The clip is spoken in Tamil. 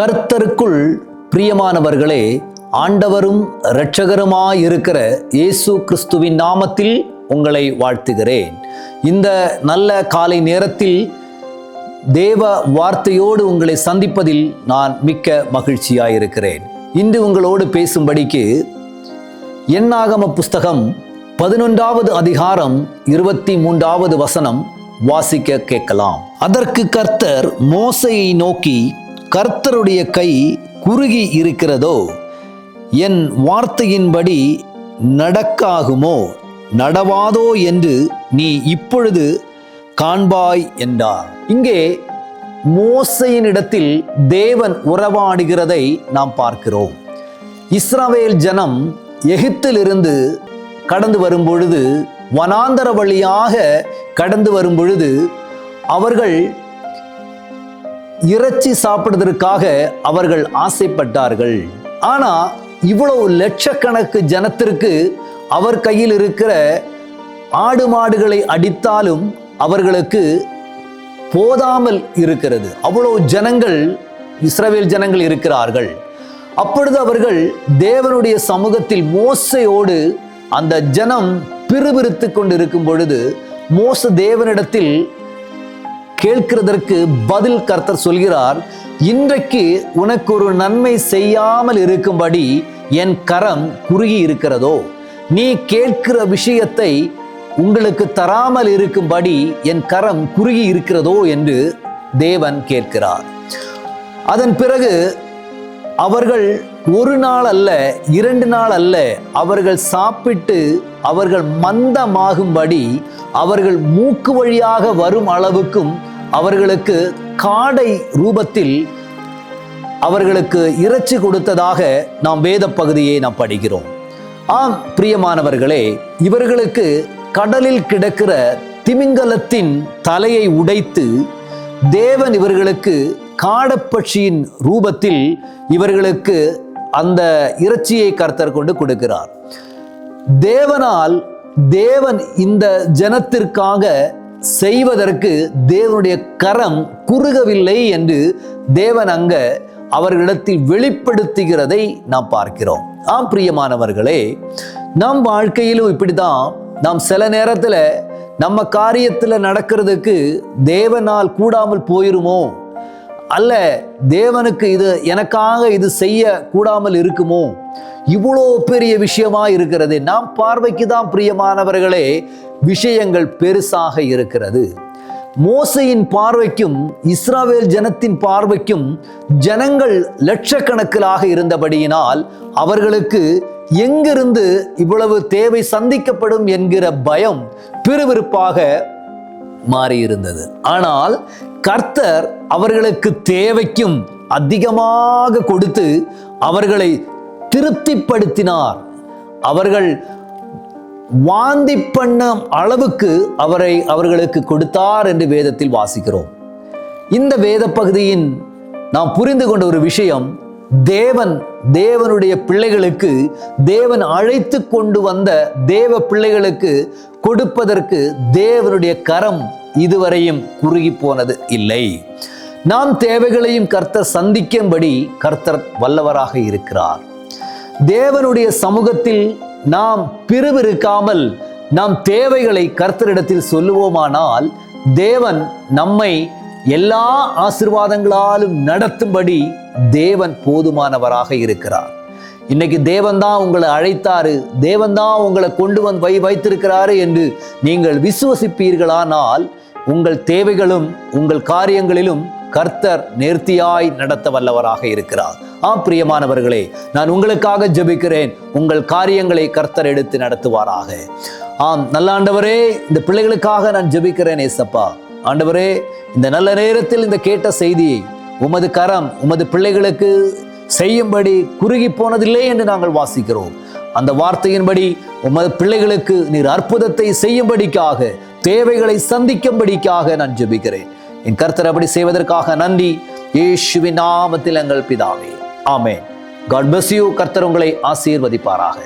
கர்த்தருக்குள் பிரியமானவர்களே ஆண்டவரும் இரட்சகருமாயிருக்கிற இயேசு கிறிஸ்துவின் நாமத்தில் உங்களை வாழ்த்துகிறேன். இந்த நல்ல காலை நேரத்தில் தேவ வார்த்தையோடு உங்களை சந்திப்பதில் நான் மிக்க மகிழ்ச்சியாயிருக்கிறேன். இன்று உங்களோடு பேசும்படிக்கு எண்ணாகம புஸ்தகம் பதினொன்றாவது அதிகாரம் இருபத்தி மூன்றாவது வசனம் வாசிக்க கேட்கலாம். அதற்கு கர்த்தர் மோசையை நோக்கி கர்த்தருடைய கை குறுகி இருக்கிறதோ என் வார்த்தையின்படி நடக்காகுமோ நடவாதோ என்று நீ இப்பொழுது காண்பாய் என்றார். இங்கே மோசையினிடத்தில் தேவன் உறவாடுகிறதை நாம் பார்க்கிறோம். இஸ்ரவேல் ஜனம் எகிப்திலிருந்து கடந்து வரும் பொழுது வனாந்தர வழியாக கடந்து வரும் பொழுது அவர்கள் இறைச்சி சாப்பிடுவதற்காக அவர்கள் ஆசைப்பட்டார்கள். ஆனா இவ்வளவு லட்சக்கணக்கு ஜனத்திற்கு அவர் கையில் இருக்கிற ஆடு மாடுகளை அடித்தாலும் அவர்களுக்கு போதாமல் இருக்கிறது. அவ்வளவு ஜனங்கள் இஸ்ரவேல் ஜனங்கள் இருக்கிறார்கள். அப்பொழுது அவர்கள் தேவனுடைய சமூகத்தில் மோசையோடு அந்த ஜனம் பிறுபிறுத்து கொண்டு இருக்கும் பொழுது மோச தேவனிடத்தில் கேட்கிறதற்கு பதில் கர்த்தர் சொல்கிறார் இன்றைக்கு உனக்கு ஒரு நன்மை செய்யாமல் இருக்கும்படி என் கரம் குறுகி இருக்கிறதோ? நீ கேட்கிற விஷயத்தை உங்களுக்கு தராமல் இருக்கும்படி என் கரம் குறுகி இருக்கிறதோ? என்று தேவன் கேட்கிறார். அதன் பிறகு அவர்கள் ஒரு நாள் அல்ல இரண்டு நாள் அல்ல அவர்கள் சாப்பிட்டு அவர்கள் மந்தமாகும்படி அவர்கள் மூக்கு வழியாக வரும் அளவுக்கும் அவர்களுக்கு காடை ரூபத்தில் அவர்களுக்கு இறைச்சி கொடுத்ததாக நாம் வேத பகுதியை நாம் படிக்கிறோம். ஆம் பிரியமானவர்களே இவர்களுக்கு கடலில் கிடக்கிற திமிங்கலத்தின் தலையை உடைத்து தேவன் இவர்களுக்கு காடப்பட்சியின் ரூபத்தில் இவர்களுக்கு அந்த இறைச்சியை கர்த்தர் கொண்டு கொடுக்கிறார். தேவனால் தேவன் இந்த ஜனத்திற்காக செய்வதற்கு தேவனுடைய கரம் குறுகவில்லை என்று தேவன் அங்க அவர்களிடத்தில் வெளிப்படுத்துகிறதை நாம் பார்க்கிறோம். ஆம் பிரியமானவர்களே நம் வாழ்க்கையிலும் இப்படிதான் நாம் சில நேரத்தில் நம்ம காரியத்தில் நடக்கிறதுக்கு தேவனால் கூடாமல் போயிருமோ? அல்ல தேவனுக்கு இது எனக்காக இது செய்ய கூடாமல் இருக்குமோ? இவ்வளோ பெரிய விஷயமா இருக்கிறது. நாம் பார்வைக்கு தான் பிரியமானவர்களே விஷயங்கள் பெருசாக இருக்கிறது. மோசையின் பார்வைக்கும் இஸ்ராவேல் ஜனத்தின் பார்வைக்கும் ஜனங்கள் லட்சக்கணக்கிலாக இருந்தபடியினால் அவர்களுக்கு எங்கிருந்து இவ்வளவு தேவை சந்திக்கப்படும் என்கிற பயம் பிறுவிறுப்பாக மாறியிருந்தது. ஆனால் கர்த்தர் அவர்களுக்கு தேவைக்கும் அதிகமாக கொடுத்து அவர்களை திருப்திப்படுத்தினார். அவர்கள் வாந்தி பண்ண அளவுக்கு அவரை அவர்களுக்கு கொடுத்தார் என்று வேதத்தில் வாசிக்கிறோம். இந்த வேத பகுதியின் நாம் புரிந்து கொண்ட ஒரு விஷயம் தேவன் தேவனுடைய பிள்ளைகளுக்கு தேவன் அழைத்து கொண்டு வந்த தேவ பிள்ளைகளுக்கு கொடுப்பதற்கு தேவனுடைய கரம் இதுவரையும் குறுகி போனது இல்லை. நாம் தேவைகளையும் கர்த்தர் சந்திக்கும்படி கர்த்தர் வல்லவராக இருக்கிறார். தேவனுடைய சமூகத்தில் நாம் பிரிவிருக்காமல் நம் தேவைகளை கர்த்தரிடத்தில் சொல்லுவோமானால் தேவன் நம்மை எல்லா ஆசிர்வாதங்களாலும் நடத்தும்படி தேவன் போதுமானவராக இருக்கிறார். இன்னைக்கு தேவன்தான் உங்களை அழைத்தாரு தேவன்தான் உங்களை கொண்டு வந்து வை வைத்திருக்கிறாரு என்று நீங்கள் விசுவசிப்பீர்களானால் உங்கள் தேவைகளும் உங்கள் காரியங்களிலும் கர்த்தர் நேர்த்தியாய் நடத்த வல்லவராக இருக்கிறார். ஆம் பிரியமானவர்களே நான் உங்களுக்காக ஜெபிக்கிறேன். உங்கள் காரியங்களை கர்த்தர் எடுத்து நடத்துவாராக. ஆம் நல்ல ஆண்டவரே இந்த பிள்ளைகளுக்காக நான் ஜெபிக்கிறேன் ஏசப்பா. ஆண்டவரே இந்த நல்ல நேரத்தில் இந்த கேட்ட செய்தியை உமது கரம் உமது பிள்ளைகளுக்கு செய்யும்படி குறுகி போனதில்லை என்று நாங்கள் வாசிக்கிறோம். அந்த வார்த்தையின்படி உமது பிள்ளைகளுக்கு நீர் அற்புதத்தை செய்யும்படிக்காக தேவைகளை சந்திக்கும்படிக்காக நான் ஜெபிக்கிறேன். என் கர்த்தர் அப்படி செய்வதற்காக நன்றி. இயேசுவின் நாமத்தில் எங்கள் பிதாவே. ஆமே காட் bless யூ கர்த்தர் உங்களை ஆசீர்வதிப்பாராக.